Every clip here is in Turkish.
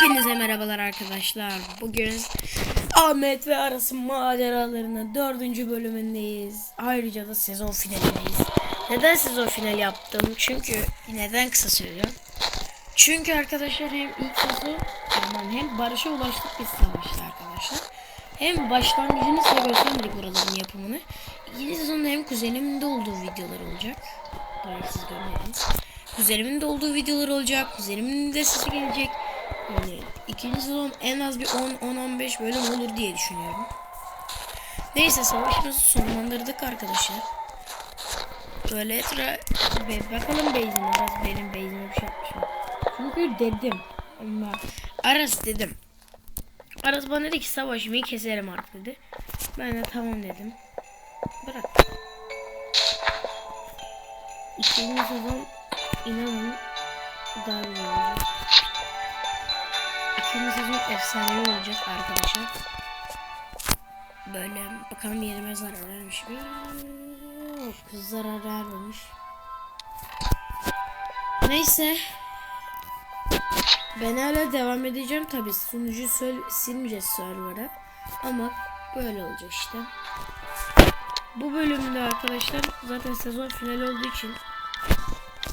Hepinize merhabalar arkadaşlar. Bugün Ahmet ve Aras'ın maceralarının dördüncü bölümündeyiz. Ayrıca da sezon finalindeyiz. Neden sezon final yaptım? Çünkü neden kısa söylüyorum? Çünkü arkadaşlar hem ilk sezon hem barışa ulaştık biz savaşta arkadaşlar. Hem başlangıcını size göstermedik buraların yapımını. İkinci sezonda hem kuzenimin de olduğu videolar olacak. Belki siz görmediniz. Kuzenimin de olduğu videolar olacak. Kuzenimin de sesi gelecek. Yani ikinci sezon en az bir 10-15 bölüm olur diye düşünüyorum. Neyse savaşımızı sonlandırdık arkadaşlar. Böyle etra Be- bakalım Beyzin'e biraz benim Beyzin'e bir şey yapmış mı? Çünkü dedim. Ama Aras dedim. Aras bana dedi ki savaşmayı keserim artık dedi. Ben de tamam dedim. Bırak. İkinci sezon inanın daha güzel olacak. İkinci sezon efsane olacak arkadaşlar. Böyle bakalım yerime zarar vermiş mi? Yok, zarar vermemiş. Neyse. Ben hala devam edeceğim tabi sunucu silmeyeceğiz server'a. Ama böyle olacak işte. Bu bölümde arkadaşlar zaten sezon finali olduğu için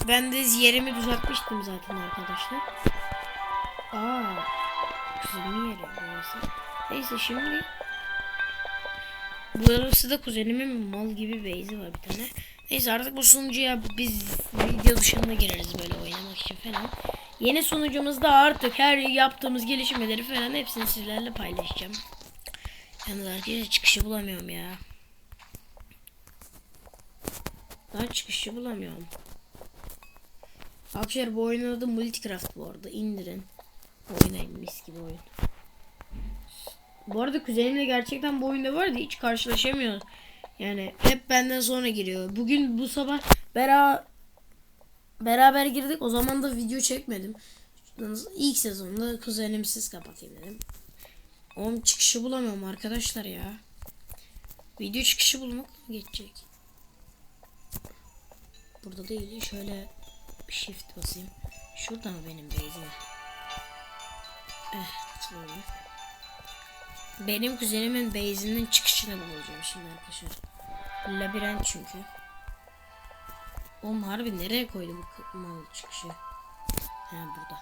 ben de yerimi düzeltmiştim zaten arkadaşlar. Aa, kuzenimin yeri burası. Neyse şimdi Burası da kuzenimin mal gibi beyzi var bir tane. Neyse artık bu sunucuya biz video dışında gireriz böyle oynamak için falan. Yeni sunucumuzda artık her yaptığımız gelişmeleri falan hepsini sizlerle paylaşacağım. Yalnız arkadaşlar çıkışı bulamıyorum ya. Ben çıkışı bulamıyorum. Arkadaşlar bu oyunun Multicraft bu arada. indirin. Oynayın mis gibi oyun. Bu arada kuzenimle gerçekten bu oyunda vardı hiç karşılaşamıyoruz. Yani hep benden sonra giriyor. Bugün bu sabah bera beraber girdik. O zaman da video çekmedim. İlk sezonda kuzenimsiz kapatayım dedim. Oğlum çıkışı bulamıyorum arkadaşlar ya. Video çıkışı bulmak mı geçecek? Burada değil. Şöyle shift basayım. Şurada mı benim base'im? Benim kuzenimin base'inin çıkışını bulacağım şimdi arkadaşlar. Labirent çünkü. Oğlum harbi nereye koydu bu mal çıkışı? Ha burada.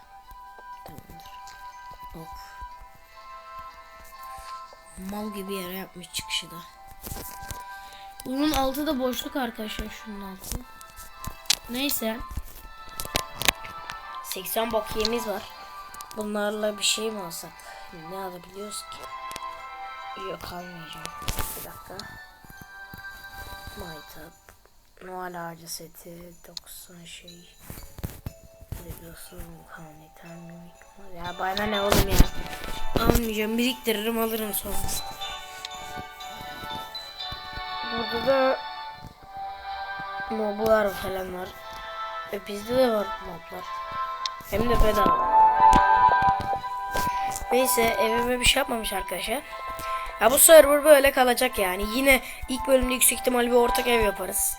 Tamamdır. Ok. Mal gibi yere yapmış çıkışı da. Bunun altı da boşluk arkadaşlar şunun altı. Neyse. 80 bakiyemiz var. Bunlarla bir şey mi alsak? Ne alabiliyoruz ki? Yok almayacağım. Bir dakika. Maytap. Noel ağacı seti. 90 şey. Biliyorsun kaneten mimik. Ya bana ne oğlum ya. Almayacağım. Biriktiririm alırım sonra. Burada da moblar falan var. E bizde de var moblar. Hem de bedava. Neyse evime bir şey yapmamış arkadaşlar. Ya bu server böyle kalacak yani. Yine ilk bölümde yüksek ihtimal bir ortak ev yaparız.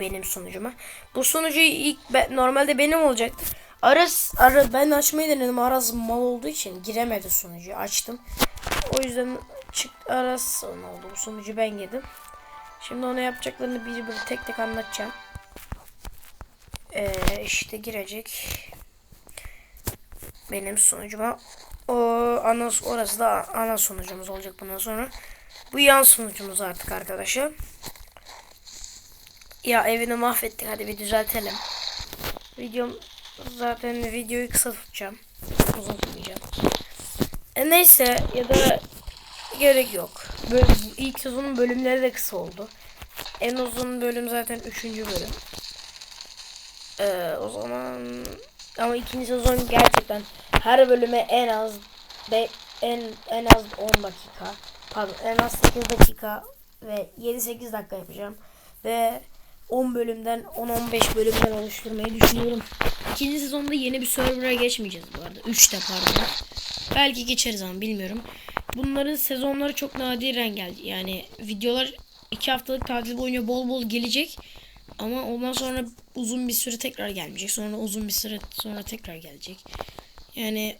Benim sunucuma. Bu sunucu ilk be- normalde benim olacaktı. Aras, Aras ben açmayı denedim. Aras mal olduğu için giremedi sunucu. Açtım. O yüzden çıktı Aras oldu. Bu sunucu ben yedim. Şimdi ona yapacaklarını bir bir tek tek anlatacağım. Ee, işte girecek. Benim sunucuma o ana orası da ana sunucumuz olacak bundan sonra. Bu yan sunucumuz artık arkadaşlar. Ya evini mahvettik hadi bir düzeltelim. Videom zaten videoyu kısa tutacağım. Uzun tutmayacağım. E neyse ya da gerek yok. Böyle, ilk sezonun bölümleri de kısa oldu. En uzun bölüm zaten 3. bölüm. Ee, o zaman ama ikinci sezon gerçekten her bölüme en az be, en en az 10 dakika pardon en az 8 dakika ve 7-8 dakika yapacağım ve 10 bölümden 10-15 bölümden oluşturmayı düşünüyorum. İkinci sezonda yeni bir server'a geçmeyeceğiz bu arada. 3 de pardon. Belki geçeriz ama bilmiyorum. Bunların sezonları çok nadiren geldi. Yani videolar 2 haftalık tatil boyunca bol bol gelecek. Ama ondan sonra uzun bir süre tekrar gelmeyecek. Sonra uzun bir süre sonra tekrar gelecek. Yani